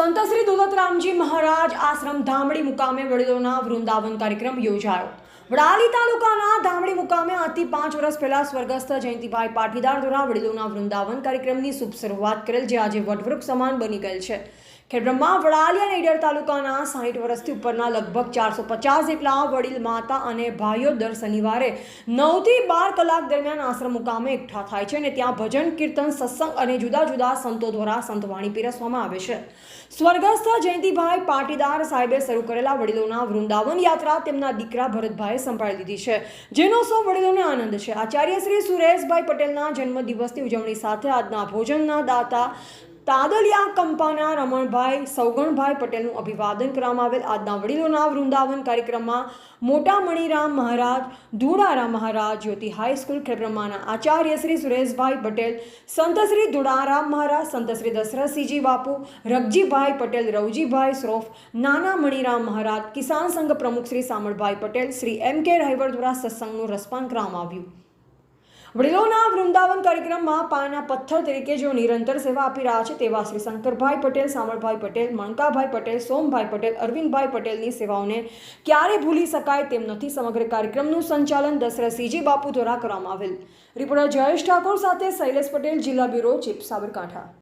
સંત શ્રી દોલતરામજી મહારાજ આશ્રમ ધામડી મુકામે વડીલોના વૃંદાવન કાર્યક્રમ યોજાયો. વડાલી તાલુકાના ધામડી મુકામે આજથી પાંચ વર્ષ પહેલા સ્વર્ગસ્થ જયંતિભાઈ પાટીદાર દ્વારા વડીલોના વૃંદાવન કાર્યક્રમની શુભ શરૂઆત કરેલ, જે આજે વટવૃક્ષ સમાન બની ગયેલ છે. ખેડબ્રહ્મા વડાલી અને ઈડર તાલુકાના સાહીઠ વર્ષથી ઉપરના લગભગ ચારસો પચાસ જેટલા વડીલ માતા અને ભાઈઓ દર શનિવારે નવથી બાર કલાક દરમિયાન આશ્રમ મુકામે એકઠા થાય છે અને ત્યાં ભજન, કીર્તન, સત્સંગ અને જુદા જુદા સંતો દ્વારા સંતવાણી પીરસવામાં આવે છે. સ્વર્ગસ્થ જયંતિભાઈ પાટીદાર સાહેબે શરૂ કરેલા વડીલોના વૃંદાવન યાત્રા તેમના દીકરા ભરતભાઈએ સંભાળી લીધી છે. જેનો સૌ વડીલોને આનંદ છે. આચાર્ય શ્રી સુરેશભાઈ પટેલના જન્મદિવસની ઉજવણી સાથે આજના ભોજનના દાતા તાદલિયા કંપાના રમણભાઈ સૌગણભાઈ પટેલનું અભિવાદન કરવામાં આવેલ. આજના વડીલોના વૃંદાવન કાર્યક્રમમાં મોટા મણિરામ મહારાજ ધુડારામ મહારાજ, જ્યોતિ હાઈસ્કૂલ ખેડબ્રહ્માના આચાર્ય શ્રી સુરેશભાઈ પટેલ, સંત શ્રી ધુડારામ મહારાજ, સંત શ્રી દશરથસિંહજી બાપુ, રગજીભાઈ પટેલ, રવજીભાઈ શ્રોફ, નાના મણિરામ મહારાજ, કિસાન સંઘ પ્રમુખ શ્રી સામળભાઈ પટેલ, શ્રી એમ કે રાયવર દ્વારા સત્સંગનું રસપાન કરવામાં આવ્યું. વડીલોના વૃંદાવન કાર્યક્રમમાં પાના પથ્થર તરીકે જેઓ નિરંતર સેવા આપી રહ્યા છે તેવા શ્રી શંકરભાઈ પટેલ, સામળભાઈ પટેલ, મણકાભાઈ પટેલ, સોમભાઈ પટેલ, અરવિંદભાઈ પટેલની સેવાઓને ક્યારે ભૂલી શકાય તેમ નથી સમગ્ર કાર્યક્રમનું સંચાલન દશરથસિંહજી બાપુ દ્વારા કરવામાં આવેલ. રિપોર્ટર જયેશ ઠાકોર સાથે શૈલેષ પટેલ, જિલ્લા બ્યુરો, ચીફ સાબરકાંઠા.